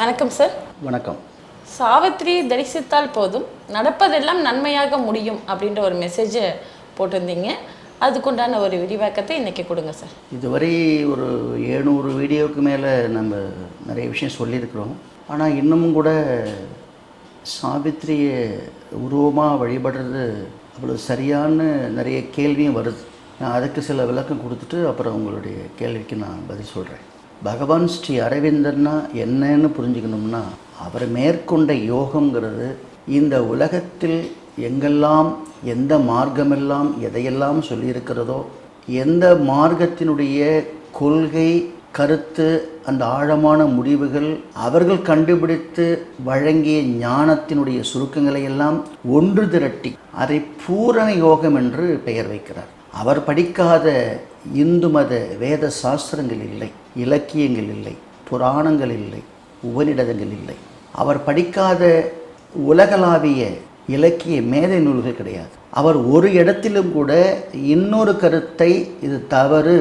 வணக்கம் சார் வணக்கம். சாவித்திரியை தரிசித்தால் போதும். நடப்பதெல்லாம் நன்மையாக முடியும் அப்படின்ற ஒரு மெசேஜை போட்டிருந்தீங்க. அதுக்குண்டான ஒரு விரிவாக்கத்தை இன்னைக்கு கொடுங்க சார் இதுவரை ஒரு ஏழ்நூறு வீடியோவுக்கு மேலே நம்ம நிறைய விஷயம் சொல்லியிருக்கிறோம். ஆனால் இன்னமும் கூட சாவித்திரியை உருவமாக வழிபடுறது அவ்வளோ சரியான நிறைய கேள்வியும் வருது. நான் அதுக்கு சில விளக்கம் கொடுத்துட்டு அப்புறம் உங்களுடைய கேள்விக்கு நான் பதில் சொல்கிறேன் பகவான் ஸ்ரீ அரவிந்தர்னா என்னன்னு புரிஞ்சுக்கணும்னா அவர் மேற்கொண்ட யோகங்கிறது இந்த உலகத்தில் எங்கெல்லாம் எந்த மார்க்கமெல்லாம் எதையெல்லாம் சொல்லியிருக்கிறதோ எந்த மார்க்கத்தினுடைய கொள்கை கருத்து அந்த ஆழமான முடிவுகள் அவர்கள் கண்டுபிடித்து வழங்கிய ஞானத்தினுடைய சுருக்கங்களை எல்லாம் ஒன்று திரட்டி அதை பூரண யோகம் என்று பெயர் வைக்கிறார். அவர் படிக்காத இந்து மத வேத சாஸ்திரங்கள் இல்லை. இலக்கியங்கள் இல்லை புராணங்கள் இல்லை உபநிடதங்கள் இல்லை. அவர் படிக்காத உலகளாவிய இலக்கிய மேதை நூல்கள் கிடையாது. அவர் ஒரு இடத்திலும் கூட இன்னொரு கருத்தை இது தவறு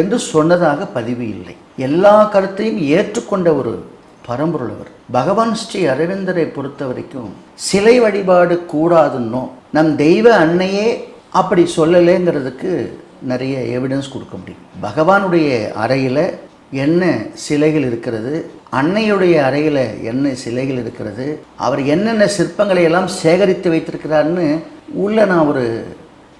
என்று சொன்னதாக பதிவு இல்லை. எல்லா கருத்தையும் ஏற்றுக்கொண்ட ஒரு பரம்பொருளவர் பகவான் ஸ்ரீ அரவிந்தரை பொறுத்த வரைக்கும் சிலை வழிபாடு கூடாதுன்னோ நம் தெய்வ அன்னையே அப்படி சொல்லலைங்கிறதுக்கு நிறைய எவிடன்ஸ் கொடுக்க முடியும். பகவானுடைய அறையில் என்ன சிலைகள் இருக்கிறது? அன்னையுடைய அறையில் என்ன சிலைகள் இருக்கிறது? அவர் என்னென்ன சிற்பங்களை எல்லாம் சேகரித்து வைத்திருக்கிறார்னு உள்ள நான் ஒரு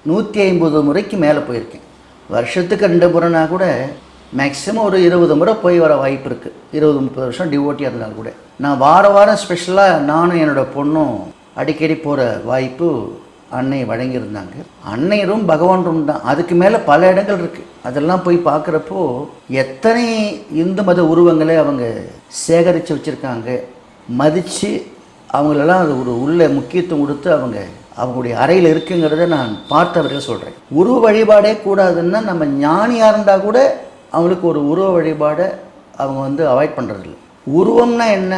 நூற்றி ஐம்பது முறைக்கு மேலே போயிருக்கேன். வருஷத்துக்கு ரெண்டு முறைனா கூட மேக்ஸிமம் ஒரு இருபது முறை போய் வர வாய்ப்பு இருக்குது இருபது முப்பது வருஷம் டிவோட்டியாக இருந்தாலும் கூட. நான் வார வாரம் ஸ்பெஷலாக நானும் என்னோட பொண்ணும் அடிக்கடி போகிற வாய்ப்பு அன்னை வழங்கியிருந்தாங்க. அன்னை ரூம் பகவான் ரூம் தான். அதுக்கு மேலே பல இடங்கள் இருக்குது அதெல்லாம் போய் பார்க்குறப்போ எத்தனை இந்து மத உருவங்களை அவங்க சேகரித்து வச்சுருக்காங்க. மதித்து அவங்களெல்லாம் அது ஒரு உள்ள முக்கியத்துவம் கொடுத்து அவங்க அவங்களுடைய அறையில் இருக்குங்கிறத நான் பார்த்தவர்கள் சொல்கிறேன் உருவ வழிபாடே கூடாதுன்னா நம்ம ஞானியாக இருந்தால் கூட அவங்களுக்கு ஒரு உருவ வழிபாடை அவங்க வந்து அவாய்ட் பண்ணுறதில்ல உருவம்னா என்ன?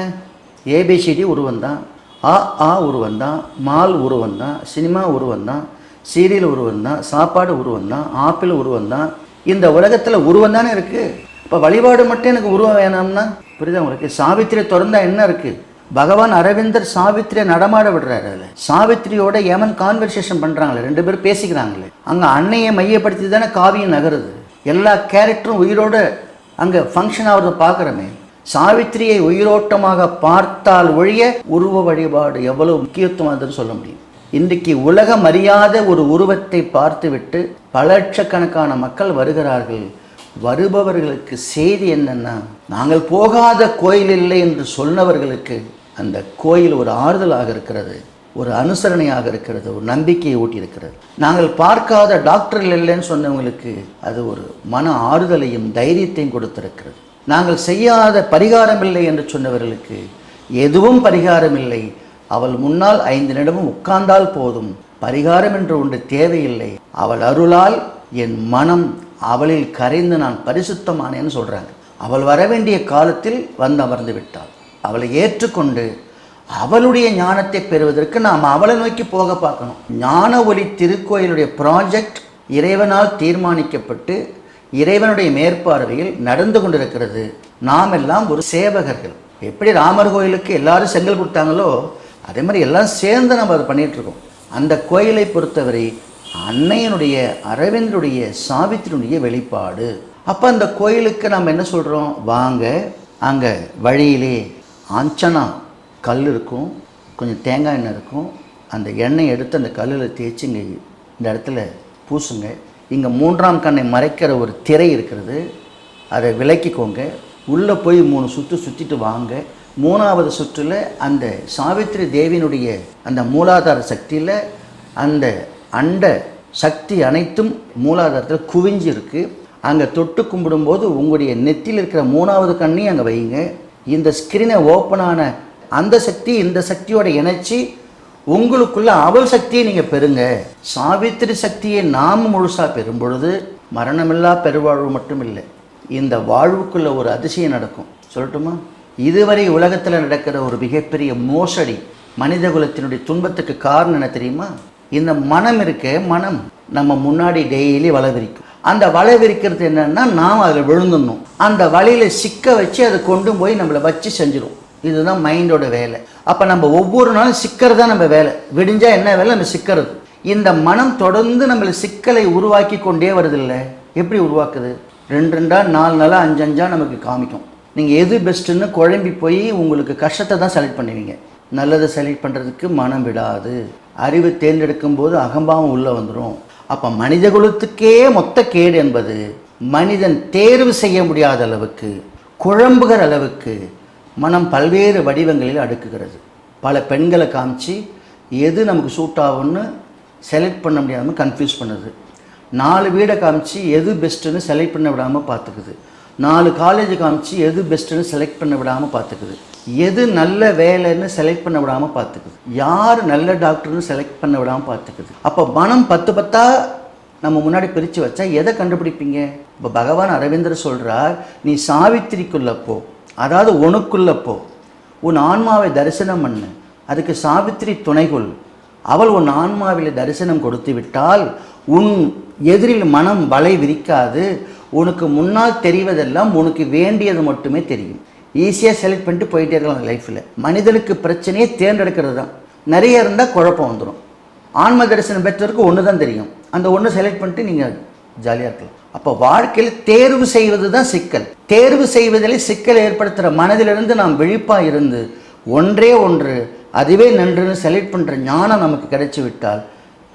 ஏபிசிடி உருவம் தான் ஆ ஆ உருவம் தான் மால் உருவம் தான் சினிமா உருவம் தான் சீரியல் உருவம் தான் சாப்பாடு உருவம் தான் ஆப்பிள் உருவம் தான். இந்த உலகத்தில் உருவம் தானே இருக்குது இப்போ வழிபாடு மட்டும் எனக்கு உருவம் வேணாம்னா? புரியுதா உங்களுக்கு? சாவித்திரி திறந்தா என்ன இருக்குது பகவான் அரவிந்தர் சாவித்திரியை நடமாட விடுறாரு அதில். சாவித்திரியோட ஏமன் கான்வர்சேஷன் பண்ணுறாங்களே ரெண்டு பேரும் பேசிக்கிறாங்களே. அங்கே அன்னையை மையப்படுத்தி தானே காவியம் நகருது. எல்லா கேரக்டரும் உயிரோட அங்கே ஃபங்க்ஷன் ஆகிறத பார்க்குறோமே. சாவித்திரியை உயிரோட்டமாக பார்த்தால் ஒழிய உருவ வழிபாடு எவ்வளவு முக்கியத்துவம் சொல்ல முடியும். இன்றைக்கு உலகம் அறியாத ஒரு உருவத்தை பார்த்துவிட்டு பல லட்சக்கணக்கான மக்கள் வருகிறார்கள். வருபவர்களுக்கு செய்தி என்னென்னா நாங்கள் போகாத கோயில் இல்லை என்று சொன்னவர்களுக்கு அந்த கோயில் ஒரு ஆறுதலாக இருக்கிறது ஒரு அனுசரணையாக இருக்கிறது ஒரு நம்பிக்கையை ஊட்டி இருக்கிறது நாங்கள் பார்க்காத டாக்டர்கள் இல்லைன்னு சொன்னவங்களுக்கு அது ஒரு மன ஆறுதலையும் தைரியத்தையும் கொடுத்திருக்கிறது. நாங்கள் செய்யாத பரிகாரம் இல்லை என்று சொன்னவர்களுக்கு எதுவும் பரிகாரம் இல்லை. அவள் முன்னால் ஐந்து நிமிடமும் உட்கார்ந்தால் போதும். பரிகாரம் என்று ஒன்று தேவையில்லை. அவள் அருளால் என் மனம் அவளில் கரைந்து நான் பரிசுத்தமானேன்னு சொல்கிறாங்க அவள் வர வேண்டிய காலத்தில் வந்து அமர்ந்து விட்டாள். அவளை ஏற்றுக்கொண்டு அவளுடைய ஞானத்தை பெறுவதற்கு நாம் அவளை நோக்கி போக பார்க்கணும். ஞான ஒளி திருக்கோயிலுடைய ப்ராஜெக்ட் இறைவனால் தீர்மானிக்கப்பட்டு இறைவனுடைய மேற்பார்வையில் நடந்து கொண்டிருக்கிறது. நாம் எல்லாம் ஒரு சேவகர்கள். எப்படி ராமர் கோயிலுக்கு எல்லாரும் செங்கல் கொடுத்தாங்களோ அதே மாதிரி எல்லாம் சேர்ந்து நம்ம அதை பண்ணிகிட்ருக்கோம் அந்த கோயிலை பொறுத்தவரை அன்னையனுடைய அரவிந்தனுடைய சாவித்திரியுடைய வெளிப்பாடு. அப்போ அந்த கோயிலுக்கு நம்ம என்ன சொல்கிறோம் வாங்க அங்கே வழியிலே ஆஞ்சனா கல் இருக்கும் கொஞ்சம் தேங்காய் எண்ணெய் இருக்கும். அந்த எண்ணெய் எடுத்து அந்த கல்லில் தேய்ச்சி இங்கே இந்த இடத்துல பூசுங்க. இங்கே மூன்றாம் கண்ணை மறைக்கிற ஒரு திரை இருக்கிறது. அதை விலக்கிக்கோங்க. உள்ளே போய் மூணு சுற்று சுற்றிட்டு வாங்க. மூணாவது சுற்றில் அந்த சாவித்திரி தேவியினுடைய அந்த மூலாதார சக்தியில் அந்த அண்ட சக்தி அனைத்தும் மூலாதாரத்தில் குவிஞ்சு இருக்கு. அங்கே தொட்டு கும்பிடும்போது உங்களுடைய நெத்தியில் இருக்கிற மூணாவது கண்ணையும் அங்கே வைங்க இந்த ஸ்கிரீனை ஓப்பனான அந்த சக்தி இந்த சக்தியோட இணைச்சி உங்களுக்குள்ள அவள் சக்தியை நீங்கள் பெறுங்க. சாவித்திரி சக்தியை நாம் முழுசாக பெறும் பொழுது மரணமில்லா பெருவாழ்வு மட்டும் இல்லை இந்த வாழ்வுக்குள்ள ஒரு அதிசயம் நடக்கும். சொல்லட்டுமா? இதுவரை உலகத்தில் நடக்கிற ஒரு மிகப்பெரிய மோசடி மனித குலத்தினுடைய துன்பத்துக்கு காரணம் என்ன தெரியுமா? இந்த மனம் இருக்க மனம். நம்ம முன்னாடி டெய்லி வலை விரிக்கும் அந்த வலை விரிக்கிறது என்னன்னா நாம் அதில் விழுந்துடணும். அந்த வலையில் சிக்க வச்சு அதை கொண்டு போய் நம்மளை வச்சு செஞ்சிடும் இதுதான் மைண்டோட வேலை. அப்போ நம்ம ஒவ்வொரு நாளும் சிக்கிறது தான் நம்ம வேலை. விடிஞ்சால் என்ன வேலை? நம்ம சிக்கிறது. இந்த மனம் தொடர்ந்து நம்மளை சிக்கலை உருவாக்கி கொண்டே வருதில்ல? எப்படி உருவாக்குது? ரெண்டு ரெண்டாக நாலு நாளாக அஞ்சு அஞ்சாக நமக்கு காமிக்கும். நீங்கள் எது பெஸ்ட்டுன்னு குழம்பி போய் உங்களுக்கு கஷ்டத்தை தான் செலக்ட் பண்ணுவீங்க. நல்லதை செலக்ட் பண்ணுறதுக்கு மனம் விடாது. அறிவு தேர்ந்தெடுக்கும் போது அகம்பாவம் உள்ளே வந்துடும் அப்போ மனித குலத்துக்கே மொத்த கேடு என்பது மனிதன் தேர்வு செய்ய முடியாத அளவுக்கு குழம்புகிற அளவுக்கு மனம் பல்வேறு வடிவங்களில் அடுக்குகிறது. பல பெண்களை காமிச்சு எது நமக்கு சூட் ஆகும்னு செலக்ட் பண்ண முடியாமல் கன்ஃபியூஸ் பண்ணுது. நாலு வீடை காமிச்சு எது பெஸ்ட்டுன்னு செலக்ட் பண்ண விடாமல் பார்த்துக்குது. நாலு காலேஜ் காமிச்சு எது பெஸ்ட்டுன்னு செலக்ட் பண்ண விடாமல் பார்த்துக்குது. எது நல்ல வேலைன்னு செலக்ட் பண்ண விடாமல் பார்த்துக்குது. யார் நல்ல டாக்டர்னு செலக்ட் பண்ண விடாமல் பார்த்துக்குது. அப்போ மனம் பத்து பத்தா நம்ம முன்னாடி பிரித்து வச்சா எதை கண்டுபிடிப்பீங்க? இப்போ பகவான் அரவிந்தர் சொல்கிறார் நீ சாவித்திரிக்குள்ள போ. அதாவது உனக்குள்ள போ. உன் ஆன்மாவை தரிசனம் பண்ணு. அதுக்கு சாவித்திரி துணைகொள் அவள் உன் ஆன்மாவில் தரிசனம் கொடுத்து விட்டால் உன் எதிரில் மனம் வலை விரிக்காது. உனக்கு முன்னால் தெரிவதெல்லாம் உனக்கு வேண்டியது மட்டுமே தெரியும். ஈஸியாக செலக்ட் பண்ணிட்டு போயிட்டே இருக்கலாம் லைஃப்பில் மனிதனுக்கு பிரச்சனையே தேர்ந்தெடுக்கிறது தான். நிறைய இருந்தால் குழப்பம் வந்துடும் ஆன்ம தரிசனம் பெற்றவருக்கு ஒன்று தான் தெரியும். அந்த ஒன்று செலக்ட் பண்ணிட்டு நீங்கள் ஜாலியாக இருக்கலாம். அப்போ வாழ்க்கையில் தேர்வு செய்வது தான் சிக்கல். தேர்வு செய்வதில் சிக்கல் ஏற்படுத்துகிற மனதிலிருந்து நாம் விழிப்பாக இருந்து ஒன்றே ஒன்று அதுவே நன்றுன்னு செலக்ட் பண்ணுற ஞானம் நமக்கு கிடைச்சி விட்டால்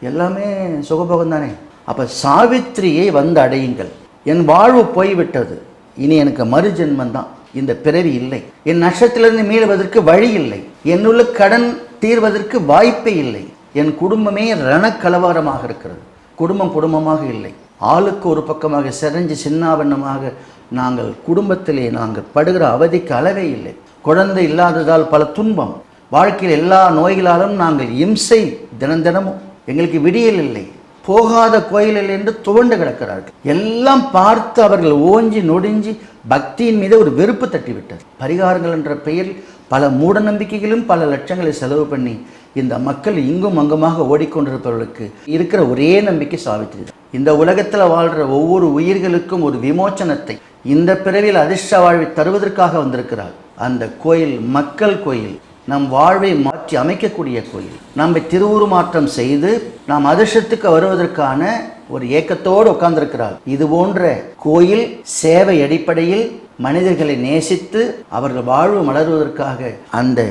எல்லாமே சுகபோகம் தானே அப்போ சாவித்திரியை வந்து அடையுங்கள். என் வாழ்வு போய்விட்டது. இனி எனக்கு மறுஜென்மம் தான். இந்த பிறவி இல்லை. என் நஷ்டத்திலிருந்து மீளுவதற்கு வழி இல்லை. என்னுள்ள கடன் தீர்வதற்கு வாய்ப்பே இல்லை. என் குடும்பமே ரணக்கலவரமாக இருக்கிறது. குடும்பம் குடும்பமாக இல்லை. ஆளுக்கு ஒரு பக்கமாக செறிஞ்சு சின்னாபன்னமாக நாங்கள் குடும்பத்திலே நாங்கள் படுகிற அவதிக்கு அளவே இல்லை. குழந்தை இல்லாததால் பல துன்பம். வாழ்க்கையில் எல்லா நோய்களாலும் நாங்கள் இம்சை தினம் தினமும் எங்களுக்கு விடியல் இல்லை. போகாத கோயில் இல்லை என்று துவண்டு கிடக்கிறார்கள். எல்லாம் பார்த்து அவர்கள் ஓஞ்சி நொடிஞ்சி பக்தியின் மீது ஒரு வெறுப்பு தட்டிவிட்டது. பரிகாரங்கள் என்ற பெயரில் பல மூட நம்பிக்கைகளும் பல லட்சங்களை செலவு பண்ணி இந்த மக்கள் இங்கும் அங்குமாக ஓடிக்கொண்டிருப்பவர்களுக்கு இருக்கிற ஒரே நம்பிக்கை சாவித்திரி இந்த உலகத்தில் வாழ்கிற ஒவ்வொரு உயிர்களுக்கும் ஒரு விமோச்சனத்தை இந்த பிறவியில் அதிர்ஷ்ட வாழ்வை தருவதற்காக வந்திருக்கிறார். அந்த கோயில் மக்கள் கோயில் நம் வாழ்வை மாற்றி அமைக்கக்கூடிய கோயில். நம்மை திருவுருமாற்றம் செய்து நாம் அதிர்ஷ்டத்துக்கு வருவதற்கான ஒரு ஏக்கத்தோடு உட்கார்ந்திருக்கிறார். இது போன்ற கோயில் சேவை அடிப்படையில் மனிதர்களை நேசித்து அவர்கள் வாழ்வு மலர்வதற்காக அந்த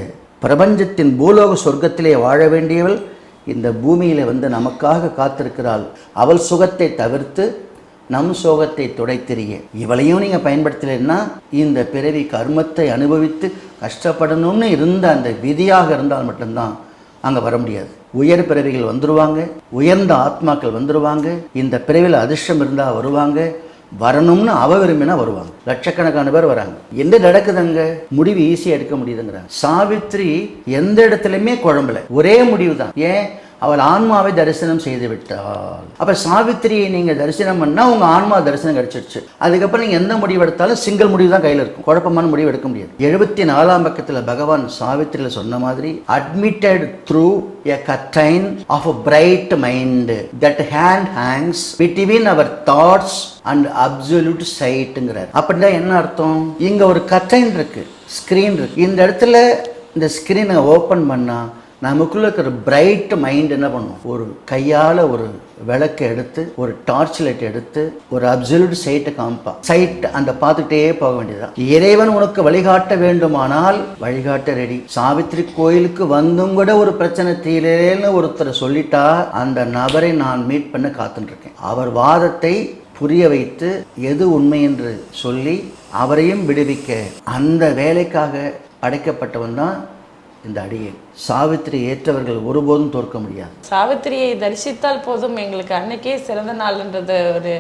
பிரபஞ்சத்தின் பூலோக சொர்க்கத்திலே வாழ வேண்டியவள் இந்த பூமியில் வந்து நமக்காக காத்திருக்கிறாள். அவள் சுகத்தை தவிர்த்து நம் சோகத்தை துடைத்திரிய. இவளையும் நீங்கள் பயன்படுத்தலைன்னா இந்த பிறவி கர்மத்தை அனுபவித்து கஷ்டப்படணும்னு இருந்த அந்த விதியாக இருந்தால் மட்டும்தான் அங்கே வர முடியாது. உயர் பிறவிகள் வந்துருவாங்க. உயர்ந்த ஆத்மாக்கள் வந்துருவாங்க. இந்த பிறவியில் அதிர்ஷ்டம் இருந்தால் வருவாங்க. வரணும்னு அவ விரும்பினா வருவாங்க. லட்சக்கணக்கான பேர் வராங்க. என்ன நடக்குதுங்க? முடிவு ஈஸியாக எடுக்க முடியுதுங்கிறாங்க. சாவித்ரி எந்த இடத்துலையுமே குழம்புல. ஒரே முடிவு தான் ஏன்? அவள் ஆன்மாவை தரிசனம் செய்து விட்டாள் அப்ப சாவித்திரியை நீங்க தரிசனம் பண்ணா உங்க ஆன்மா தரிசனம் கிடைச்சிருச்சு. அதுக்கப்புறம் நீங்க எந்த முடிவு எடுத்தாலும் சிங்கிள் முடிவு தான் கையில இருக்கும். குழப்பமான முடிவு எடுக்க முடியாது. எழுபத்தி நாலாம் பக்கத்துல பகவான் சாவித்திரியில சொன்ன மாதிரி admitted through a curtain of a bright mind that hand hangs between our thoughts and absolute சைட்டுங்கிறார் அப்படின்னா என்ன அர்த்தம்? இங்க ஒரு கட்டைன் இருக்கு ஸ்க்ரீன் இருக்கு. இந்த இடத்துல இந்த ஸ்க்ரீனை ஓப்பன் பண்ணால் நமக்குள்ள இருக்கிற பிரைட் மைண்ட் என்ன பண்ணும்? ஒரு கையால் ஒரு விளக்கை எடுத்து ஒரு டார்ச் லைட் எடுத்து ஒரு அப்சல்யூட் சைட்டை காமிப்பா. சைட் அந்த பார்த்துட்டே போக வேண்டியதுதான். இறைவன் உனக்கு வழிகாட்ட வேண்டுமானால் வழிகாட்ட ரெடி சாவித்திரி கோயிலுக்கு வந்தும் கூட ஒரு பிரச்சனை தீரேன்னு ஒருத்தர் சொல்லிட்டா அந்த நபரை நான் மீட் பண்ண காத்துருக்கேன் இருக்கேன் அவர் வாதத்தை புரிய வைத்து எது உண்மை என்று சொல்லி அவரையும் விடுவிக்க. அந்த வேலைக்காக படைக்கப்பட்டவன் தான் இந்த அடியை. சாவித்திரி ஏற்றவர்கள் ஒருபோதும் தோற்க முடியாது. சாவித்திரியை தரிசித்தால் போதும் எங்களுக்கு அன்னைக்கே சிறந்த நாள்ன்றது ஒரு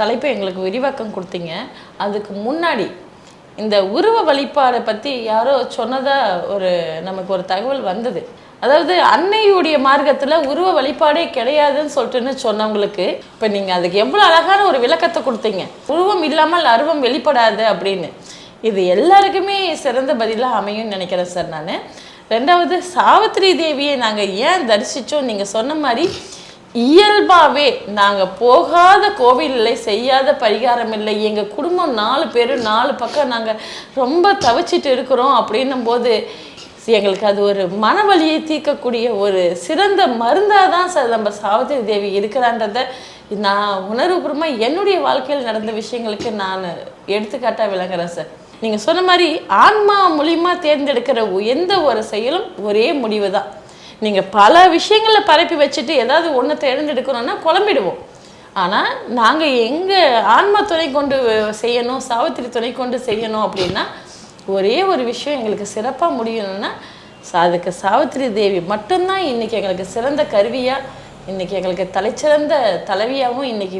தலைப்பை எங்களுக்கு விரிவாக்கம் கொடுத்தீங்க. அதுக்கு முன்னாடி இந்த உருவ வழிபாடை பற்றி யாரோ சொன்னதா ஒரு நமக்கு ஒரு தகவல் வந்தது. அதாவது அன்னையுடைய மார்க்கத்தில் உருவ வழிபாடே கிடையாதுன்னு சொல்லிட்டுன்னு சொன்னவங்களுக்கு இப்போ நீங்கள் அதுக்கு எவ்வளோ அழகான ஒரு விளக்கத்தை கொடுத்தீங்க. உருவம் இல்லாமல் அருவம் வெளிப்படாது அப்படின்னு. இது எல்லாருக்குமே சிறந்த பதிலாக அமையும்னு நினைக்கிறேன் சார் நான். ரெண்டாவது சாவித்திரி தேவியை நாங்கள் ஏன் தரிசித்தோம் நீங்கள் சொன்ன மாதிரி இயல்பாகவே நாங்கள் போகாத கோவில் இல்லை செய்யாத பரிகாரம் இல்லை. எங்கள் குடும்பம் நாலு பேர் நாலு பக்கம் நாங்கள் ரொம்ப தவிச்சிட்டு இருக்கிறோம் அப்படின்னும் போது எங்களுக்கு அது ஒரு மனவலியை தீர்க்கக்கூடிய ஒரு சிறந்த மருந்தாக தான் சார் நம்ம சாவித்திரி தேவி இருக்கிறான்றத நான் உணர்வுபூர்வமாக என்னுடைய வாழ்க்கையில் நடந்த விஷயங்களுக்கு நான் எடுத்துக்காட்டாக விளங்குறேன் சார். நீங்கள் சொன்ன மாதிரி ஆன்மா மூலிமா தேர்ந்தெடுக்கிற எந்த ஒரு செயலும் ஒரே முடிவு தான் நீங்கள் பல விஷயங்களை பரப்பி வச்சுட்டு ஏதாவது ஒன்று தேர்ந்தெடுக்கணும்னா குழம்பிடுவோம். ஆனால் நாங்கள் எங்கள் ஆன்மா துணை கொண்டு செய்யணும் சாவித்திரி துணை கொண்டு செய்யணும் அப்படின்னா ஒரே ஒரு விஷயம் எங்களுக்கு சிறப்பாக முடியணும்னா அதுக்கு சாவித்திரி தேவி மட்டும்தான் இன்னைக்கு எங்களுக்கு சிறந்த கருவியாக இன்னைக்கு எங்களுக்கு தலைச்சிறந்த தலைவியாகவும் இன்னைக்கு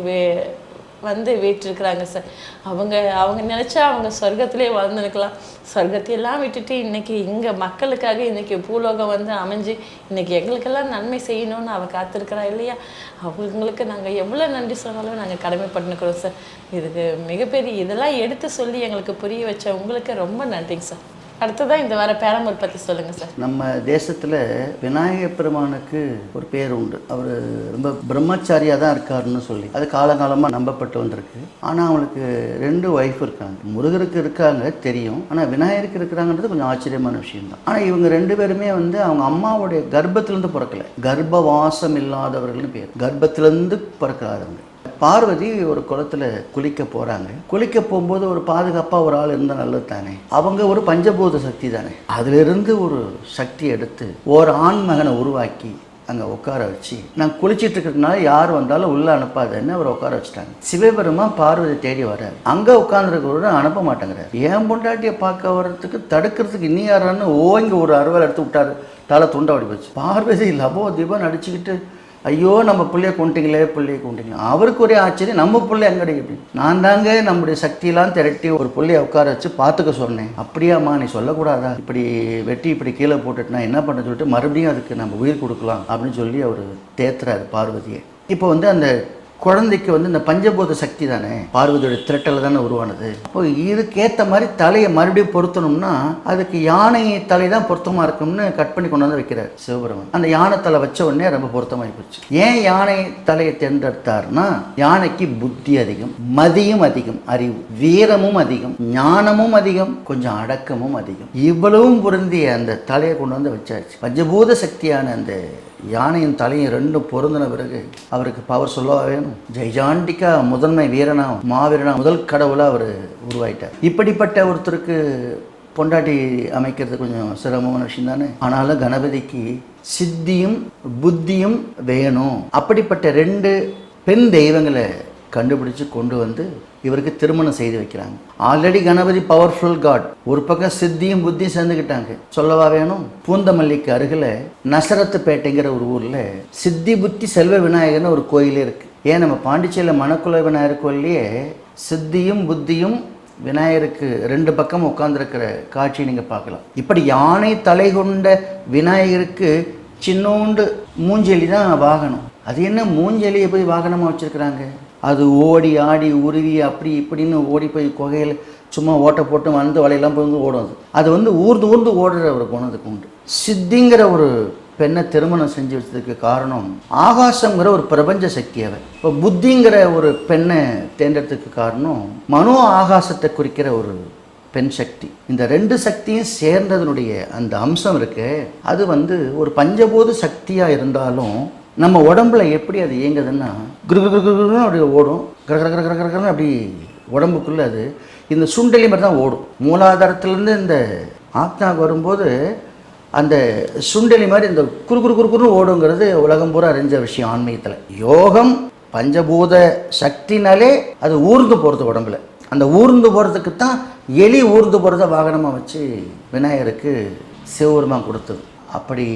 வந்து வீட்டிருக்கிறாங்க சார். அவங்க அவங்க நினச்சா அவங்க சொர்க்கத்திலே வாழ்ந்துருக்கலாம். சொர்க்கத்தையெல்லாம் விட்டுட்டு இன்றைக்கி இங்கே மக்களுக்காக இன்றைக்கி பூலோகம் வந்து அமைஞ்சு இன்றைக்கி எங்களுக்கெல்லாம் நன்மை செய்யணும்னு அவள் காத்திருக்கிறா இல்லையா? அவங்களுக்கு நாங்கள் எவ்வளோ நன்றி சொன்னாலும் நாங்கள் கடமைப்பட்டுக்கிறோம் சார். இதுக்கு மிகப்பெரிய இதெல்லாம் எடுத்து சொல்லி எங்களுக்கு புரிய வச்ச உங்களுக்கு ரொம்ப நன்றிங்க சார். அடுத்ததான் இந்த வர பேரம்பூர் பற்றி சொல்லுங்கள் சார். நம்ம தேசத்தில் விநாயகப் பெருமானுக்கு ஒரு பேர் உண்டு. அவர் ரொம்ப பிரம்மச்சாரியாக தான் இருக்காருன்னு சொல்லி அது காலங்காலமாக நம்பப்பட்டு வந்திருக்கு. ஆனால் அவனுக்கு ரெண்டு ஒய்ஃப் இருக்காங்க. முருகருக்கு இருக்காங்க தெரியும். ஆனால் விநாயகருக்கு இருக்கிறாங்கன்றது கொஞ்சம் ஆச்சரியமான விஷயம் தான் ஆனால் இவங்க ரெண்டு பேருமே வந்து அவங்க அம்மாவுடைய கர்ப்பத்திலேருந்து பிறக்கல. கர்ப்பவாசம் இல்லாதவர்கள்னு பேர். கர்ப்பத்திலேருந்து பிறக்காதவங்க பார்வதி ஒரு குளத்துல குளிக்க போகிறாங்க குளிக்க போகும்போது ஒரு பாதுகாப்பாக ஒரு ஆள் இருந்தால் நல்லது தானே? அவங்க ஒரு பஞ்சபூத சக்தி தானே? அதிலிருந்து ஒரு சக்தி எடுத்து ஒரு ஆண் மகனை உருவாக்கி அங்கே உட்கார வச்சு நான் குளிச்சிட்டு இருக்கிறதுனால யார் வந்தாலும் உள்ளே அனுப்பாதேன்னு அவர் உட்கார வச்சுட்டாங்க. சிவபெருமா பார்வதி தேடி வர்றாரு அங்கே உட்காந்துருக்கிறவரு அனுப்ப மாட்டேங்கிறார். ஏன் பொண்டாட்டியை பார்க்க வர்றதுக்கு தடுக்கிறதுக்கு இனி யாரான்னு ஓங்கி ஒரு அறுவல் எடுத்து விட்டாரு. தலை துண்டை அப்படி போச்சு. பார்வதி லபோ தீபம் நடிச்சுக்கிட்டு ஐயோ நம்ம பிள்ளைய கொண்டுட்டீங்களே பிள்ளைய கொண்டுட்டீங்களே அவருக்கு ஒரே ஆச்சரியம் நம்ம பிள்ளை எங்கடி அப்படின்னு நான் தாங்க நம்முடைய சக்தியெல்லாம் திரட்டி ஒரு பிள்ளைய உட்கார வச்சு பார்த்துக்க சொன்னேன். அப்படியாம்மா நீ சொல்லக்கூடாதா? இப்படி வெட்டி இப்படி கீழே போட்டுட்டு நான் என்ன பண்ண சொல்லிட்டு மறுபடியும் அதுக்கு நம்ம உயிர் கொடுக்கலாம் அப்படின்னு சொல்லி அவர் தேத்துறாரு பார்வதியை. இப்போ வந்து அந்த குழந்தைக்கு வந்து இந்த பஞ்சபூத சக்தி தானே? பார்வதியோட திரட்டல தானே உருவானது. அப்போ இதுக்கேற்ற மாதிரி தலையை மறுபடியும் பொருத்தணும்னா அதுக்கு யானை தலை தான் பொருத்தமாக இருக்கும்னு கட் பண்ணி கொண்டு வந்து வைக்கிறார் சிவபெருமன். அந்த யானை தலை வச்ச உடனே ரொம்ப பொருத்தமாகி போச்சு. ஏன் யானை தலையை தேர்ந்தெடுத்தார்னா யானைக்கு புத்தி அதிகம் மதியும் அதிகம் அறிவு வீரமும் அதிகம் ஞானமும் அதிகம் கொஞ்சம் அடக்கமும் அதிகம். இவ்வளவும் பொருந்திய அந்த தலையை கொண்டு வந்து வச்சாச்சு. பஞ்சபூத சக்தியான அந்த யானையின் தலையும் ரெண்டும் பொருந்தின பிறகு அவருக்கு பவர் சொல்லவா வேணும்? ஜெய்ஜாண்டிக்கா முதன்மை வீரனா மாவீரனா முதல் கடவுளாக அவர் உருவாயிட்டார். இப்படிப்பட்ட ஒருத்தருக்கு பொண்டாட்டி அமைக்கிறது கொஞ்சம் சிரமமான விஷயம் தானே? ஆனாலும் கணபதிக்கு சித்தியும் புத்தியும் வேணும். அப்படிப்பட்ட ரெண்டு பெண் தெய்வங்களை கண்டுபிடிச்சு கொண்டு வந்து இவருக்கு திருமணம் செய்து வைக்கிறாங்க. ஆல்ரெடி கணபதி பவர்ஃபுல் காட் ஒரு பக்கம் சித்தியும் புத்தியும் சேர்ந்துக்கிட்டாங்க சொல்லவா வேணும்? பூந்தமல்லிக்கு அருகில் நசரத்துப்பேட்டைங்கிற ஒரு ஊரில் சித்தி புத்தி செல்வ விநாயகர்னு ஒரு கோயிலே இருக்குது ஏன் நம்ம பாண்டிச்சேரியில் மணக்குல விநாயகர் கோயிலேயே சித்தியும் புத்தியும் விநாயகருக்கு ரெண்டு பக்கம் உட்காந்துருக்கிற காட்சி நீங்கள் பார்க்கலாம். இப்படி யானை தலை கொண்ட விநாயகருக்கு சின்னோண்டு மூஞ்செலி தான் வாகனம். அது என்ன மூஞ்செலியை போய் வாகனமாக வச்சுருக்குறாங்க? அது ஓடி ஆடி உருவி அப்படி இப்படின்னு ஓடி போய் குகையில் சும்மா ஓட்டை போட்டு வந்து வலையெல்லாம் போய் ஓடும் அது. அது வந்து ஊர்ந்து ஊர்ந்து ஓடுற ஒரு குணத்துக்கு உண்டு. சித்திங்கிற ஒரு பெண்ணை திருமணம் செஞ்சு வச்சதுக்கு காரணம் ஆகாசங்கிற ஒரு பிரபஞ்ச சக்தி அவன். இப்போ புத்திங்கிற ஒரு பெண்ணை தேர்ந்தெடுத்ததுக்கு காரணம் மனோ ஆகாசத்தை குறிக்கிற ஒரு பெண் சக்தி. இந்த ரெண்டு சக்தியும் சேர்ந்ததனுடைய அந்த அம்சம் இருக்கு. அது வந்து ஒரு பஞ்சபூத சக்தியாக இருந்தாலும் நம்ம உடம்புல எப்படி அது இயங்குதுன்னா குரு குரு குரு குருன்னு அப்படி ஓடும். கர கர கர கர கரன்னு அப்படி உடம்புக்குள்ளே அது. இந்த சுண்டலி மாதிரி தான் ஓடும். மூலாதாரத்துலேருந்து இந்த ஆத்மாவுக்கு வரும்போது அந்த சுண்டலி மாதிரி இந்த குறு குறு குறு குறுன்னு ஓடுங்கிறது உலகம் பூரா அறிஞ்ச விஷயம் ஆன்மீகத்தில். யோகம் பஞ்சபூத சக்தினாலே அது ஊர்ந்து போகிறது உடம்புல. அந்த ஊர்ந்து போகிறதுக்கு தான் எலி ஊர்ந்து போகிறத வாகனமாக வச்சு விநாயகருக்கு சிவபெருமான் கொடுத்தது. அப்படி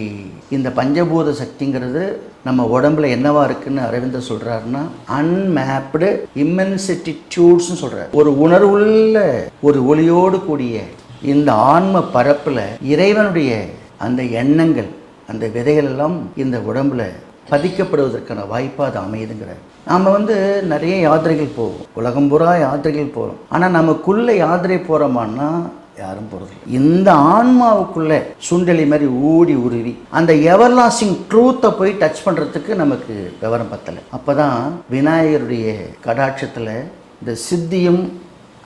இந்த பஞ்சபூத சக்திங்கிறது நம்ம உடம்புல என்னவா இருக்குன்னு அரவிந்தர் சொல்றாருன்னா அன்மேப்டு இம்மென்சிட்டியூட்ஸ்னு சொல்கிறார் ஒரு உணர்வுள்ள ஒரு ஒளியோடு கூடிய இந்த ஆன்ம பரப்பில் இறைவனுடைய அந்த எண்ணங்கள் அந்த விதைகள் எல்லாம் இந்த உடம்புல பதிக்கப்படுவதற்கான வாய்ப்பாக அது அமையுதுங்கிறார். நாம் வந்து நிறைய யாத்திரைகள் போவோம். உலகம் பூரா யாத்திரைகள் போகிறோம் ஆனால் நமக்குள்ளே யாத்திரை போகிறோமான்னா யாரும் போகிறது இந்த ஆன்மாவுக்குள்ளே சுண்டலி மாதிரி ஊடி உருவி அந்த எவர்லாஸ்டிங் ட்ரூத்தை போய் டச் பண்ணுறதுக்கு நமக்கு விவரம் பத்தலை. அப்போ தான் விநாயகருடைய கடாட்சத்தில் இந்த சித்தியும்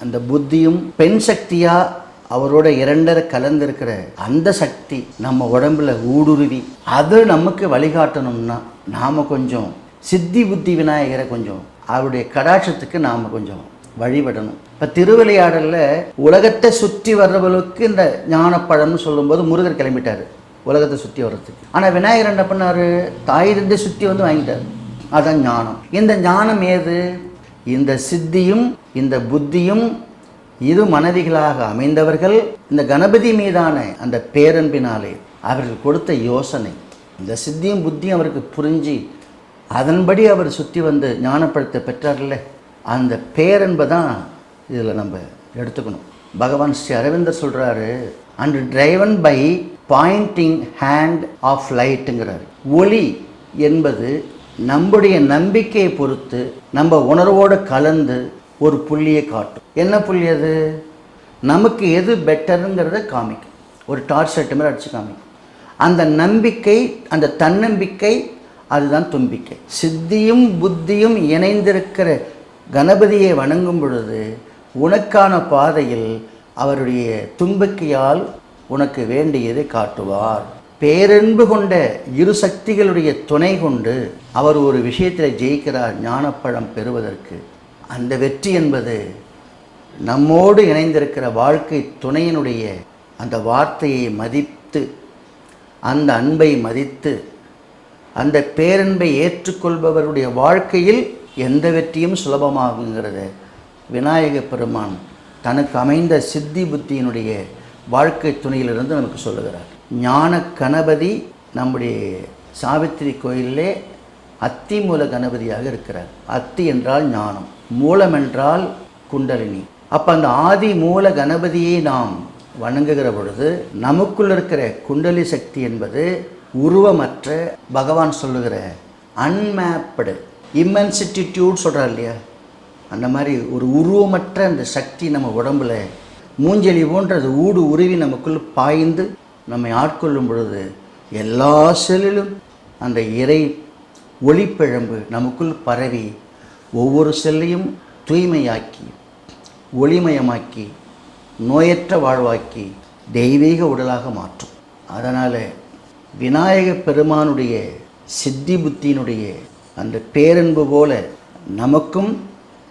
அந்த புத்தியும் பெண் சக்தியாக அவரோட இரண்டரை கலந்திருக்கிற அந்த சக்தி நம்ம உடம்புல ஊடுருவி அது நமக்கு வழிகாட்டணும்னா நாம் கொஞ்சம் சித்தி புத்தி விநாயகரை கொஞ்சம் அவருடைய கடாட்சத்துக்கு நாம் கொஞ்சம் வழிபடணும். இப்போ திருவிளையாடலில் உலகத்தை சுற்றி வர்றவர்களுக்கு இந்த ஞானப்பழம்னு சொல்லும்போது முருகர் கிளம்பிட்டார் உலகத்தை சுற்றி வர்றதுக்கு. ஆனால் விநாயகர் என்ன பண்ணார்? தாயிருந்தே சுற்றி வந்து வாங்கிட்டார். அதான் ஞானம். இந்த ஞானம் ஏது? இந்த சித்தியும் இந்த புத்தியும் இரு மனைவிகளாக அமைந்தவர்கள் இந்த கணபதி மீதான அந்த பேரன்பினாலே அவர்கள் கொடுத்த யோசனை. இந்த சித்தியும் புத்தியும் அவருக்கு புரிஞ்சு அதன்படி அவர் சுற்றி வந்து ஞானப்பழத்தை பெற்றார்ல. அந்த பேரன்பை தான் இதில் நம்ம எடுத்துக்கணும். பகவான் ஸ்ரீ அரவிந்தர் சொல்கிறாரு and driven by pointing hand of லைட்டுங்கிறாரு ஒளி என்பது நம்முடைய நம்பிக்கையை பொறுத்து நம்ம உணர்வோடு கலந்து ஒரு புள்ளியை காட்டும். என்ன புள்ளி அது? நமக்கு எது பெட்டருங்கிறத காமிக்கும். ஒரு டார்ச் செட்டு மாதிரி அடித்து காமிக்கும். அந்த நம்பிக்கை அந்த தன்னம்பிக்கை அதுதான் தும்பிக்கை. சித்தியும் புத்தியும் இணைந்திருக்கிற கணபதியை வணங்கும் பொழுது உனக்கான பாதையில் அவருடைய தும்பிக்கையால் உனக்கு வேண்டியதை காட்டுவார். பேரன்பு கொண்ட இரு சக்திகளுடைய துணை கொண்டு அவர் ஒரு விஷயத்தில் ஜெயிக்கிறார் ஞானப்பழம் பெறுவதற்கு. அந்த வெற்றி என்பது நம்மோடு இணைந்திருக்கிற வாழ்க்கை துணையினுடைய அந்த வார்த்தையை மதித்து அந்த அன்பை மதித்து அந்த பேரன்பை ஏற்றுக்கொள்பவருடைய வாழ்க்கையில் எந்த வெற்றியும் சுலபமாகுங்கிறது. விநாயக பெருமான் தனக்கு அமைந்த சித்தி புத்தியினுடைய வாழ்க்கை துணையிலிருந்து நமக்கு சொல்லுகிறார். ஞான கணபதி நம்முடைய சாவித்திரி கோயிலிலே அத்தி மூல கணபதியாக இருக்கிறார். அத்தி என்றால் ஞானம் மூலம் என்றால் குண்டலினி. அப்போ அந்த ஆதி மூல கணபதியை நாம் வணங்குகிற பொழுது நமக்குள் இருக்கிற குண்டலி சக்தி என்பது உருவமற்ற பகவான் சொல்லுகிற அன்மேப்டு இம்மென்சிட்டியூட் சொல்கிறார் இல்லையா? அந்த மாதிரி ஒரு உருவமற்ற அந்த சக்தி நம்ம உடம்புல மூஞ்செலி போன்ற அது ஊடு உருவி நமக்குள் பாய்ந்து நம்மை ஆட்கொள்ளும் பொழுது எல்லா செல்லிலும் அந்த இறை ஒளிப்பிழம்பு நமக்குள் பரவி ஒவ்வொரு செல்லையும் தூய்மையாக்கி ஒளிமயமாக்கி நோயற்ற வாழ்வாக்கி தெய்வீக உடலாக மாற்றும். அதனால் விநாயக பெருமானுடைய சித்தி புத்தியினுடைய அந்த பேரன்பு போல நமக்கும்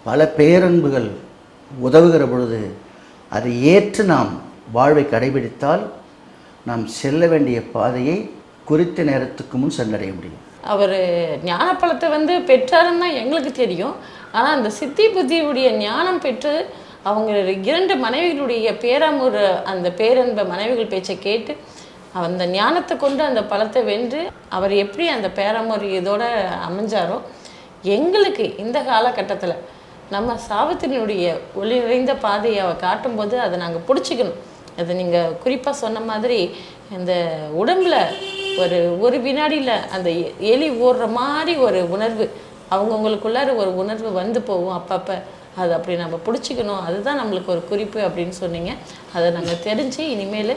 பல பேரன்புகள் உதவுகிற பொழுது அதை ஏற்று நாம் வாழ்வை கடைபிடித்தால் நாம் செல்ல வேண்டிய பாதையை குறித்த நேரத்துக்கு முன் சென்றடைய முடியும். அவர் ஞானப்பழத்தை வந்து பெற்றாருன்னு தான் எங்களுக்கு தெரியும். ஆனால் அந்த சித்தி புத்தியுடைய ஞானம் பெற்று அவங்க இரண்டு மனைவிகளுடைய பேராமூர் அந்த பேரன்ப மனைவிகள் பேச்சை கேட்டு அந்த ஞானத்தை கொண்டு அந்த பழத்தை வென்று அவர் எப்படி அந்த பேராமூர் இதோட அமைஞ்சாரோ எங்களுக்கு இந்த காலகட்டத்தில் நம்ம சாவித்திரியினுடைய ஒளி நிறைந்த பாதையை அவள் காட்டும்போது அதை நாங்கள் பிடிச்சிக்கணும். அது நீங்கள் குறிப்பாக சொன்ன மாதிரி இந்த உடம்புல ஒரு ஒரு வினாடியில் அந்த எலி ஓடுற மாதிரி ஒரு உணர்வு அவங்கவுங்களுக்குள்ளார ஒரு உணர்வு வந்து போகும் அப்பப்போ. அது அப்படி நம்ம பிடிச்சிக்கணும். அதுதான் நம்மளுக்கு ஒரு குறிப்பு அப்படின்னு சொன்னீங்க. அதை நாங்கள் தெரிஞ்சு இனிமேல்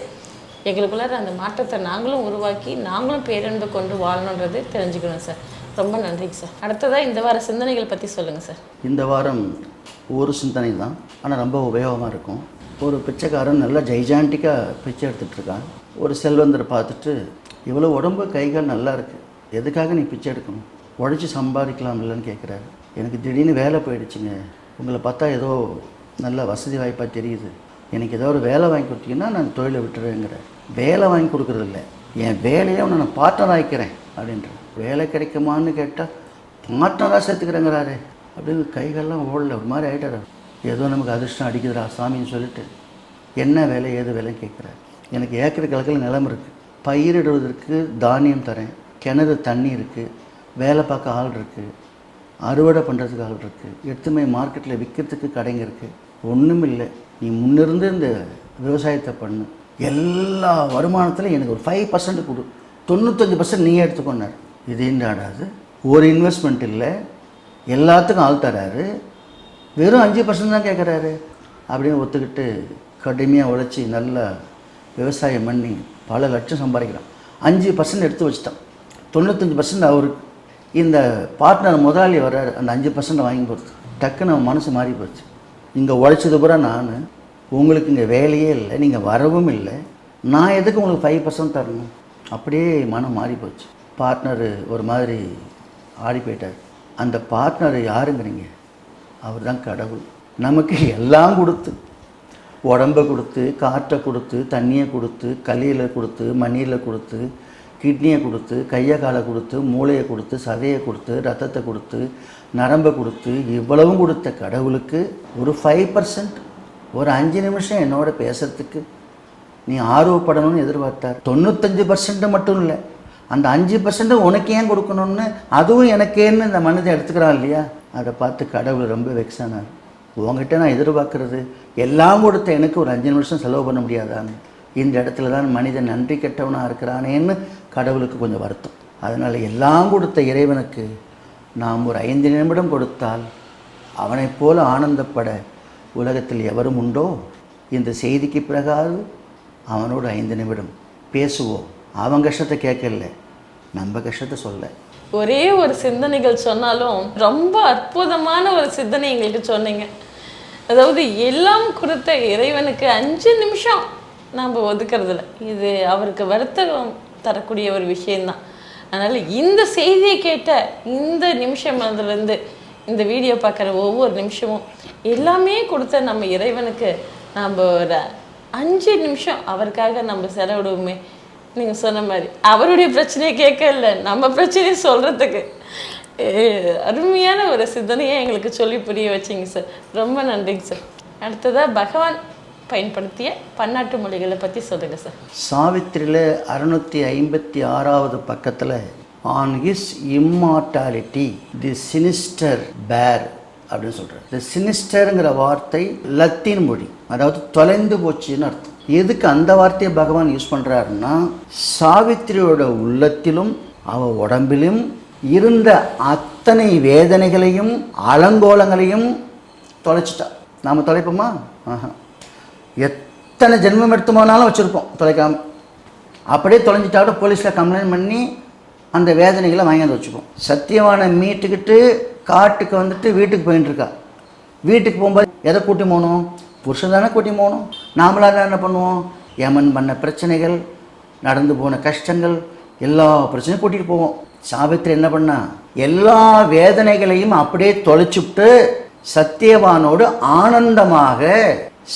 எங்களுக்குள்ளார அந்த மாற்றத்தை நாங்களும் உருவாக்கி நாங்களும் பேரன்பு கொண்டு வாழணுன்றது தெரிஞ்சுக்கணும் சார். ரொம்ப நன்றிங்க சார். அடுத்ததாக இந்த வார சிந்தனைகள் பற்றி சொல்லுங்கள் சார். இந்த வாரம் ஒரு சிந்தனை தான். ஆனால் ரொம்ப உபயோகமாக இருக்கும். ஒரு பிச்சைக்காரன் நல்லா ஜெய்ஜாண்டிக்காக பிச்சை எடுத்துகிட்ருக்கான் ஒரு செல்வந்தரை பார்த்துட்டு இவ்வளோ உடம்பு கைகள் நல்லா இருக்குது எதுக்காக நீ பிச்சை எடுக்கணும்? உழைச்சி சம்பாதிக்கலாம் இல்லைன்னு கேட்குறாரு எனக்கு திடீர்னு வேலை போயிடுச்சுங்க. உங்களை பார்த்தா ஏதோ நல்ல வசதி வாய்ப்பாக தெரியுது. எனக்கு ஏதோ ஒரு வேலை வாங்கி கொடுத்தீங்கன்னா நான் தொழிலை விட்டுறேங்கிற. வேலை வாங்கி கொடுக்குறதில்ல என் வேலையை உன்னை நான் பார்ட்னர் ஆகிக்கிறேன் அப்படின்ற. வேலை கிடைக்குமான்னு கேட்டால் பார்ட்னராக சேர்த்துக்கிறேங்கிறாரு அப்படின்னு கைகள்லாம் ஓடல. ஒரு மாதிரி ஆகிட்டாரு ஏதோ நமக்கு அதிர்ஷ்டம் அடிக்குதுடா சாமின்னு சொல்லிட்டு என்ன வேலை ஏது வேலைன்னு கேட்குறாரு. எனக்கு ஏக்கர் கணக்கில் நிலம் இருக்குது பயிரிடுவதற்கு தானியம் தரேன். கிணறு தண்ணி இருக்குது வேலை பார்க்க ஆள் இருக்குது அறுவடை பண்ணுறதுக்கு ஆள் இருக்குது எடுத்துமே மார்க்கெட்டில் விற்கிறதுக்கு கடைங்க இருக்குது ஒன்றும் இல்லை. நீ முன்னிருந்து இந்த விவசாயத்தை பண்ணு. எல்லா வருமானத்திலையும் எனக்கு ஒரு ஃபைவ் பர்சன்ட் கொடு. தொண்ணூத்தஞ்சு பர்சன்ட் நீயே எடுத்துக்கொண்டார் இது என்னடாது ஒரு இன்வெஸ்ட்மெண்ட் இல்லை. எல்லாத்துக்கும் ஆள் தராரு. வெறும் அஞ்சு பர்சன்ட் தான் கேட்குறாரு அப்படின்னு ஒத்துக்கிட்டு கடுமையாக உழைச்சி நல்லா விவசாயம் பண்ணி பல லட்சம் சம்பாதிக்கிறான். அஞ்சு பர்சன்ட் எடுத்து வச்சுட்டான். தொண்ணூத்தஞ்சு பர்சன்ட் அவருக்கு இந்த பார்ட்னர் முதலாளி வர்றாரு. அந்த அஞ்சு பர்சன்ட் வாங்கி போகிறது டக்குன்னு அவன் மனசு மாறி போச்சு. இங்கே உழைச்சது பூரா நான். உங்களுக்கு இங்கே வேலையே இல்லை. நீங்கள் வரவும் இல்லை. நான் எதுக்கு உங்களுக்கு ஃபைவ் பர்சன்ட் தரணும்? அப்படியே மனம் மாறி போச்சு. பார்ட்னரு ஒரு மாதிரி ஆடி போயிட்டார். அந்த பார்ட்னர் யாருங்கிறீங்க அவர் தான் கடவுள். நமக்கு எல்லாம் கொடுத்து உடம்பை கொடுத்து காற்றை கொடுத்து தண்ணியை கொடுத்து களியில் கொடுத்து மணியில் கொடுத்து கிட்னியை கொடுத்து கையை காலை கொடுத்து மூளையை கொடுத்து சதையை கொடுத்து ரத்தத்தை கொடுத்து நரம்பை கொடுத்து இவ்வளவும் கொடுத்த கடவுளுக்கு ஒரு ஃபைவ் பர்சன்ட் ஒரு அஞ்சு நிமிஷம் என்னோட பேசுறதுக்கு நீ ஆர்வப்படணும்னு எதிர்பார்த்தார். தொண்ணூத்தஞ்சு பர்சன்ட் மட்டும் இல்லை. அந்த அஞ்சு பர்சன்ட்டு உனக்கு ஏன் கொடுக்கணும்னு அதுவும் எனக்கேன்னு இந்த மனிதன் எடுத்துக்கிறான் இல்லையா? அதை பார்த்து கடவுள் ரொம்ப வெக்ஸானார் உங்ககிட்ட நான் எதிர்பார்க்கறது எல்லாம் கொடுத்த எனக்கு ஒரு அஞ்சு நிமிஷம் செலவு பண்ண முடியாதான்னு. இந்த இடத்துல தான் மனிதன் நன்றி கெட்டவனாக இருக்கிறானேன்னு கடவுளுக்கு கொஞ்சம் வருத்தம். அதனால் எல்லாம் கொடுத்த இறைவனுக்கு நாம் ஒரு ஐந்து நிமிடம் கொடுத்தால் அவனைப் போல ஆனந்தப்பட உலகத்தில் எவரும் உண்டோ? இந்த செய்திக்கு பிறகாவது அவனோட ஐந்து நிமிடம் பேசுவோம். அவன் கஷ்டத்தை கேட்கல. நம்ம கஷ்டத்தை சொல்ல. ஒரே ஒரு சிந்தனைகள் சொன்னாலும் ரொம்ப அற்புதமான ஒரு சிந்தனை எங்களுக்கு சொன்னீங்க. அதாவது எல்லாம் கொடுத்த இறைவனுக்கு அஞ்சு நிமிஷம் நாம் ஒதுக்குறதில்ல. இது அவருக்கு வருத்தம் தரக்கூடிய ஒரு விஷயந்தான் அதனால் இந்த செய்தியை கேட்ட இந்த நிமிஷம் அதுலேருந்து இந்த வீடியோ பார்க்குற ஒவ்வொரு நிமிஷமும் எல்லாமே கொடுத்த நம்ம இறைவனுக்கு நம்ம ஒரு அஞ்சு நிமிஷம் அவருக்காக நம்ம செலவிடுவோமே. நீங்கள் சொன்ன மாதிரி. அவருடைய பிரச்சனையை கேட்கல. நம்ம பிரச்சனையை சொல்கிறதுக்கு அருமையான ஒரு சிந்தனையை எங்களுக்கு சொல்லி புரிய வச்சிங்க சார் ரொம்ப நன்றிங்க சார் அடுத்ததாக பகவான் பயன்படுத்திய பன்னாட்டு மொழிகளை பற்றி சொல்லுங்கள் சார் சாவித்திரியில் அறுநூற்றி ஐம்பத்தி ஆறாவது பக்கத்தில் on his immortality the sinister bear அப்படின்னு சொல்கிறார் இந்த சினிஸ்டருங்கிற வார்த்தை லத்தீன் மொழி. அதாவது தொலைந்து போச்சுன்னு அர்த்தம். எதுக்கு அந்த வார்த்தையை பகவான் யூஸ் பண்ணுறாருன்னா சாவித்திரியோட உள்ளத்திலும் அவ உடம்பிலும் இருந்த அத்தனை வேதனைகளையும் அலங்கோலங்களையும் தொலைச்சிட்டா. நாம் தொலைப்போமா? ஆஹா. எத்தனை ஜென்மம் எடுத்துமானாலும் வச்சுருப்போம் தொலைக்காம. அப்படியே தொலைஞ்சிட்டா கூட போலீஸில் கம்ப்ளைண்ட் பண்ணி அந்த வேதனைகளை வாங்கி வச்சுப்போம். சத்தியவானை மீட்டுக்கிட்டு காட்டுக்கு வந்துட்டு வீட்டுக்கு போயின்னு இருக்கா. வீட்டுக்கு போகும்போது எதை கூட்டி போகணும் புருஷன் தானே கூட்டி போகணும் நாமளாக தான் என்ன பண்ணுவோம்? யமன் பண்ண பிரச்சனைகள் நடந்து போன கஷ்டங்கள் எல்லா பிரச்சனையும் கூட்டிகிட்டு போவோம். சாவித்திரி என்ன பண்ணா எல்லா வேதனைகளையும் அப்படியே தொலைச்சுட்டு சத்தியவானோடு ஆனந்தமாக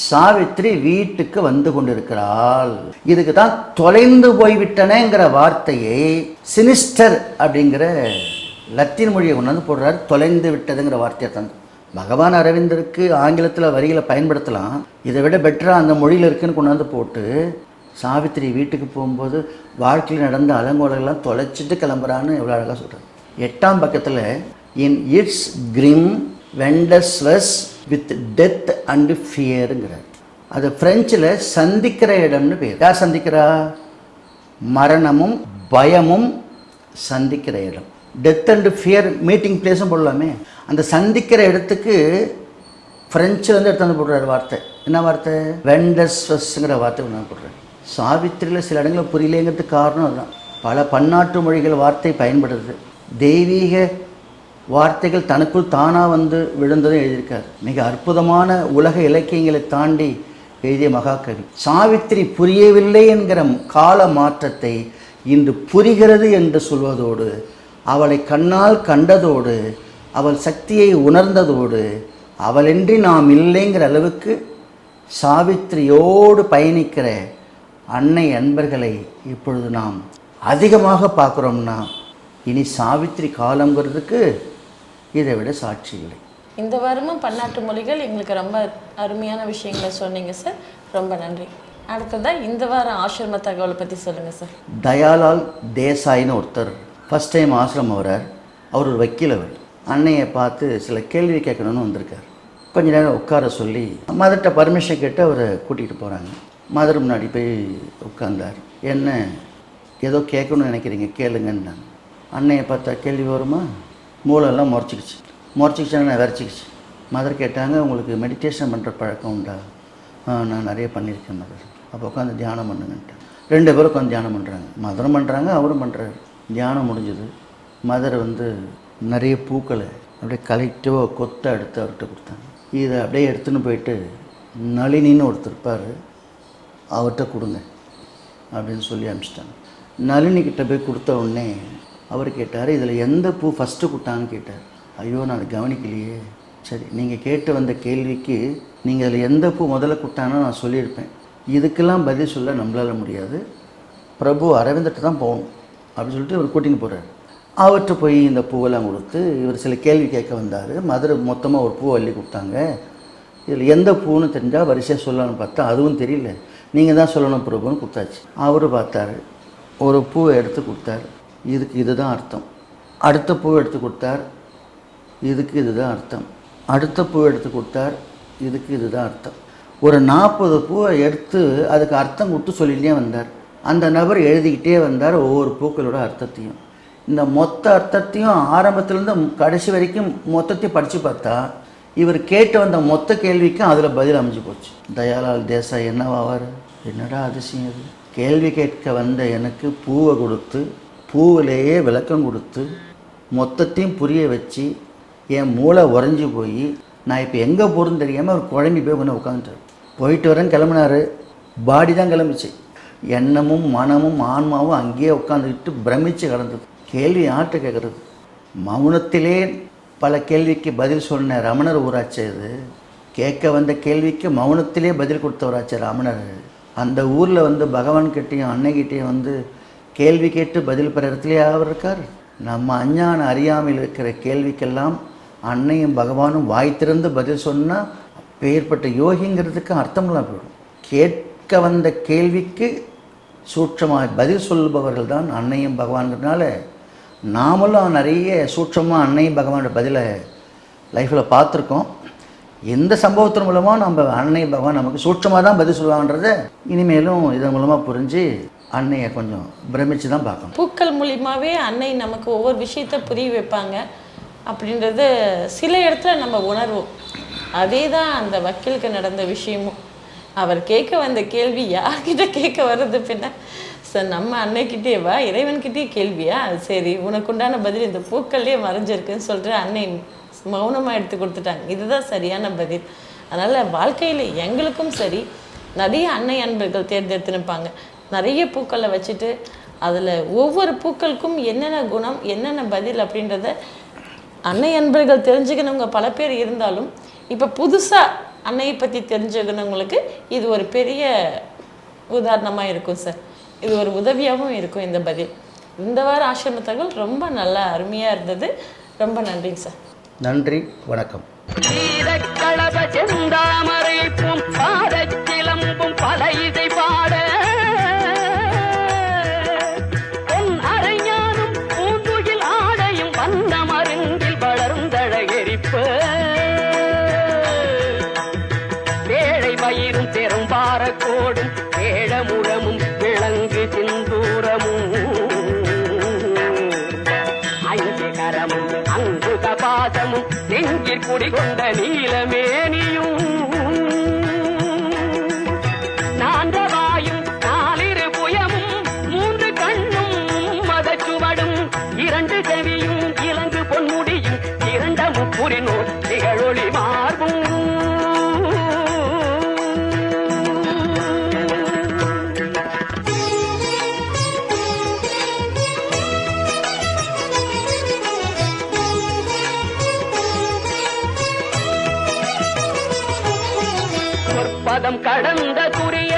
சாவித்திரி வீட்டுக்கு வந்து கொண்டிருக்கிறாள். இதுக்கு தான் தொலைந்து போய்விட்டனேங்கிற வார்த்தையை சினிஸ்டர் அப்படிங்கிற லத்தீன் மொழியை கொண்டாந்து போடுறாரு. தொலைந்து விட்டதுங்கிற வார்த்தையை தந்து பகவான் அரவிந்தருக்கு ஆங்கிலத்தில் வரிகளை பயன்படுத்தலாம். இதை விட பெட்டராக அந்த மொழியில் இருக்குன்னு கொண்டாந்து போட்டு சாவித்திரி வீட்டுக்கு போகும்போது வாழ்க்கையில் நடந்த அலங்கோலங்கள்லாம் தொலைச்சிட்டு கிளம்புறான்னு எவ்வளோ அழகாக சொல்கிறார் எட்டாம் பக்கத்தில் in its grim rendezvous with death and ஃபியருங்கிறார் அது ஃப்ரெஞ்சில் சந்திக்கிற இடம்னு பேர். யார் சந்திக்கிறா? மரணமும் பயமும் சந்திக்கிற இடம். டெத் அண்டு ஃபியர் மீட்டிங் பிளேஸும் போடலாமே. அந்த சந்திக்கிற இடத்துக்கு ஃப்ரெஞ்சு வந்து எடுத்து வந்து போடுறாரு வார்த்தை. என்ன வார்த்தை? வெண்டஸ்வஸ்ங்கிற வார்த்தை ஒன்று போடுறேன் போடுறாரு. சாவித்திரியில் சில இடங்களில் புரியலேங்கிறதுக்கு காரணம் அதுதான். பல பன்னாட்டு மொழிகள் வார்த்தை பயன்படுது. தெய்வீக வார்த்தைகள் தனக்குள் தானாக வந்து விழுந்ததும் எழுதியிருக்கார். மிக அற்புதமான உலக இலக்கியங்களை தாண்டி எழுதிய மகாகவி. சாவித்திரி புரியவில்லை என்கிற கால மாற்றத்தை இன்று புரிகிறது என்று சொல்வதோடு அவளை கண்ணால் கண்டதோடு அவள் சக்தியை உணர்ந்ததோடு அவளின்றி நாம் இல்லைங்கிற அளவுக்கு சாவித்திரியோடு பயணிக்கிற அன்னை அன்பர்களை இப்பொழுது நாம் அதிகமாக பார்க்குறோம்னா இனி சாவித்திரி காலங்கிறதுக்கு இதை விட சாட்சி இல்லை. இந்த வாரமும் பன்னாட்டு மொழிகள் எங்களுக்கு ரொம்ப அருமையான விஷயங்களை சொன்னீங்க சார். ரொம்ப நன்றி. அடுத்ததாக இந்த வாரம் ஆசிரம தகவலை பற்றி சொல்லுங்கள் சார். தயாலால் தேசாயின்னு ஒருத்தர் ஃபஸ்ட் டைம் ஆசிரமம் வரார் அவர் ஒரு வக்கீல் அவர் அன்னையை பார்த்து சில கேள்வி கேட்கணும்னு வந்திருக்கார். கொஞ்ச நேரம் உட்கார சொல்லி மதர்கிட்ட பர்மிஷன் கேட்டு அவரை கூட்டிகிட்டு போகிறாங்க மதர் முன்னாடி போய் உட்கார்ந்தார். என்ன ஏதோ கேட்கணும்னு நினைக்கிறீங்க கேளுங்கன்னாங்க அன்னையை பார்த்தா கேள்வி வருமா? மூளைலாம் முறைச்சிக்கிச்சு. நான் விரைச்சிக்கிச்சு. மதர் கேட்டாங்க உங்களுக்கு மெடிடேஷன் பண்ணுற பழக்கம் உண்டா? நான் நிறைய பண்ணியிருக்கேன் மதர். அப்போ உட்காந்து தியானம் பண்ணுங்கன்ட்டு ரெண்டு பேரும் உட்காந்து தியானம் பண்ணுறாங்க மதரும் பண்ணுறாங்க அவரும் பண்ணுறாரு தியானம் முடிஞ்சது. மதர் வந்து நிறைய பூக்களை அப்படியே கலெக்டிவாக கொத்த எடுத்து அவர்கிட்ட கொடுத்தாங்க. இதை அப்படியே எடுத்துன்னு போயிட்டு நளினின்னு ஒருத்தர் இருப்பார். அவர்கிட்ட கொடுங்க அப்படின்னு சொல்லி அனுப்பிச்சிட்டாங்க. நளினி கிட்ட போய் கொடுத்த உடனே அவர் கேட்டார் இதில் எந்த பூ ஃபஸ்ட்டு கொடுத்தாங்கன்னு கேட்டார். ஐயோ நான் அதை கவனிக்கலையே. சரி நீங்கள் கேட்டு வந்த கேள்விக்கு நீங்கள் அதில் எந்த பூ முதல்ல கொடுத்தாங்கன்னு நான் சொல்லியிருப்பேன். இதுக்கெல்லாம் பதில் சொல்ல நம்மளால முடியாது. பிரபு அரவிந்தர்கிட்ட தான் போகணும். அப்படின்னு சொல்லிட்டு இவர் கூட்டின்னு போகிறார் அவர்கிட்ட போய் இந்த பூவெல்லாம் கொடுத்து இவர் சில கேள்வி கேட்க வந்தார். மதுரை மொத்தமாக ஒரு பூ அள்ளி கொடுத்தாங்க. இதில் எந்த பூன்னு தெரிஞ்சால் வரிசையாக சொல்லணும்னு பார்த்தா அதுவும் தெரியல. நீங்கள் தான் சொல்லணும் பிரபுன்னு கொடுத்தாச்சு. அவர் பார்த்தாரு. ஒரு பூவை எடுத்து கொடுத்தார். இதுக்கு இதுதான் அர்த்தம். அடுத்த பூவை எடுத்து கொடுத்தார். இதுக்கு இதுதான் அர்த்தம். அடுத்த பூவை எடுத்து கொடுத்தார். இதுக்கு இதுதான் அர்த்தம். ஒரு நாற்பது பூவை எடுத்து அதுக்கு அர்த்தம் கொடுத்து சொல்லிட்டே வந்தார். அந்த நபர் எழுதிக்கிட்டே வந்தார் ஒவ்வொரு பூக்களோட அர்த்தத்தையும். இந்த மொத்த அர்த்தத்தையும் ஆரம்பத்துலேருந்து கடைசி வரைக்கும் மொத்தத்தையும் படித்து பார்த்தா இவர் கேட்டு வந்த மொத்த கேள்விக்கும் அதில் பதில் அமைஞ்சு போச்சு. தயாலால் தேசாய் என்னவாவார் என்னடா அதிசயம் இது? கேள்வி கேட்க வந்த எனக்கு பூவை கொடுத்து பூவிலேயே விளக்கம் கொடுத்து மொத்தத்தையும் புரிய வச்சு என் மூளை உறைஞ்சி போய் நான் இப்போ எங்கே போகிறேன்னு தெரியாமல் அவர் குழம்பி போய் கொண்டு உட்காந்துட்டார் போயிட்டு வரேன் கிளம்புனாரு. பாடி தான் கிளம்பிச்சு. எண்ணமும் மனமும் ஆன்மாவும் அங்கேயே உட்காந்துக்கிட்டு பிரமிச்சு கிடந்தது. கேள்வி யார்கிட்ட கேட்குறது? மௌனத்திலே பல கேள்விக்கு பதில் சொன்ன ரமணர் ஊராட்சி இது. கேட்க வந்த கேள்விக்கு மௌனத்திலே பதில் கொடுத்தவராச்சு ரமணர் அந்த ஊரில் வந்து பகவான்கிட்டையும் அன்னைகிட்டையும் வந்து கேள்வி கேட்டு பதில் பெற இடத்துலையே அவர் இருக்கார். நம்ம அஞ்ஞான அறியாமையில் இருக்கிற கேள்விக்கெல்லாம் அன்னையும் பகவானும் வாய் திறந்து பதில் சொன்னால் அப்பேற்பட்ட யோகிங்கிறதுக்கு அர்த்தமெல்லாம் போயிடும். கேட்க வந்த கேள்விக்கு சூட்சமாக பதில் சொல்லுபவர்கள் தான் அன்னையும் பகவான்கிறதுனால நாமளும் நிறைய சூட்சமாக அன்னையும் பகவானோட பதிலை லைஃப்பில் பார்த்துருக்கோம். எந்த சம்பவத்தின் மூலமாக நம்ம அன்னை பகவான் நமக்கு சூட்சமாக தான் பதில் சொல்லுவாங்கன்றத இனிமேலும் இதன் மூலமாக புரிஞ்சு அன்னையை கொஞ்சம் பிரமிச்சு தான் பார்க்கணும். பூக்கள் மூலியமாகவே அன்னை நமக்கு ஒவ்வொரு விஷயத்த புரிய வைப்பாங்க அப்படின்றது சில இடத்துல நம்ம உணர்வோம். அதே தான் அந்த வக்கீலுக்கு நடந்த விஷயமும். அவர் கேட்க வந்த கேள்வி யார்கிட்ட கேட்க வர்றது பின்ன? சார் நம்ம அன்னைக்கிட்டே வா இறைவன்கிட்டயே கேள்வியா? சரி உனக்குண்டான பதில் இந்த பூக்கள்லேயே மறைஞ்சிருக்குன்னு சொல்லிட்டு அன்னை மௌனமாக எடுத்து கொடுத்துட்டாங்க. இதுதான் சரியான பதில். அதனால் வாழ்க்கையில் எங்களுக்கும் சரி நிறைய அன்னை அன்பர்கள் தேர்ந்தெடுத்துனுப்பாங்க நிறைய பூக்களை வச்சுட்டு அதில் ஒவ்வொரு பூக்களுக்கும் என்னென்ன குணம் என்னென்ன பதில் அப்படின்றத அன்னை அன்பர்கள் தெரிஞ்சுக்கணுங்க. பல பேர் இருந்தாலும் இப்போ புதுசாக அன்னையை பற்றி தெரிஞ்சுக்கணவங்களுக்கு இது ஒரு பெரிய உதாரணமாக இருக்கும் சார் இது ஒரு உதவியாகவும் இருக்கும் இந்த பதில். இந்த வார ஆசிரம தகவல் ரொம்ப நல்லா அருமையாக இருந்தது. ரொம்ப நன்றிங்க சார் நன்றி வணக்கம். கொண்ட நீல சொற்பதம் கடந்த துரிய